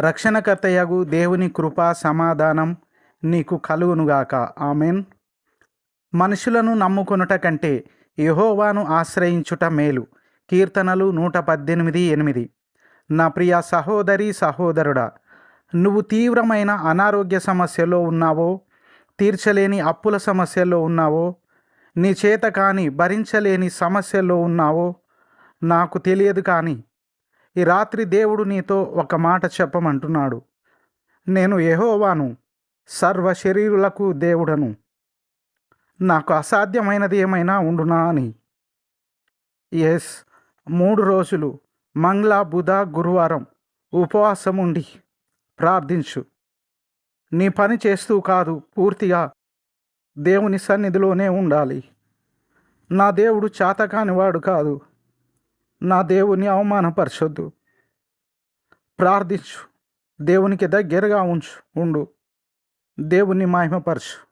రక్షణకర్తయగు దేవుని కృప సమాధానం నీకు కలుగునుగాక. ఆమెన్. మనుషులను నమ్ముకొనుట కంటే యహోవాను ఆశ్రయించుట మేలు. కీర్తనలు నూట పద్దెనిమిది ఎనిమిది. నా ప్రియ సహోదరి సహోదరుడా నువ్వు తీవ్రమైన అనారోగ్య సమస్యలో ఉన్నావో తీర్చలేని అప్పుల సమస్యల్లో ఉన్నావో నీ చేత కానీ భరించలేని సమస్యల్లో ఉన్నావో నాకు తెలియదు కానీ ఈ రాత్రి దేవుడు నీతో ఒక మాట చెప్పమంటున్నాడు. నేను యెహోవాను సర్వ శరీరులకు దేవుడను. నాకు అసాధ్యమైనది ఏమైనా ఉండునా అని. ఎస్ మూడు రోజులు మంగళ బుధ గురువారం ఉపవాసం ఉండి ప్రార్థించు. నీ పని చేస్తూ కాదు పూర్తిగా దేవుని సన్నిధిలోనే ఉండాలి. నా దేవుడు చాతకానివాడు కాదు. నా దేవుని అవమానపరచొద్దు. ప్రార్థించు. దేవునికి దగ్గరగా ఉంచు ఉండు. దేవుని మహిమపరచు.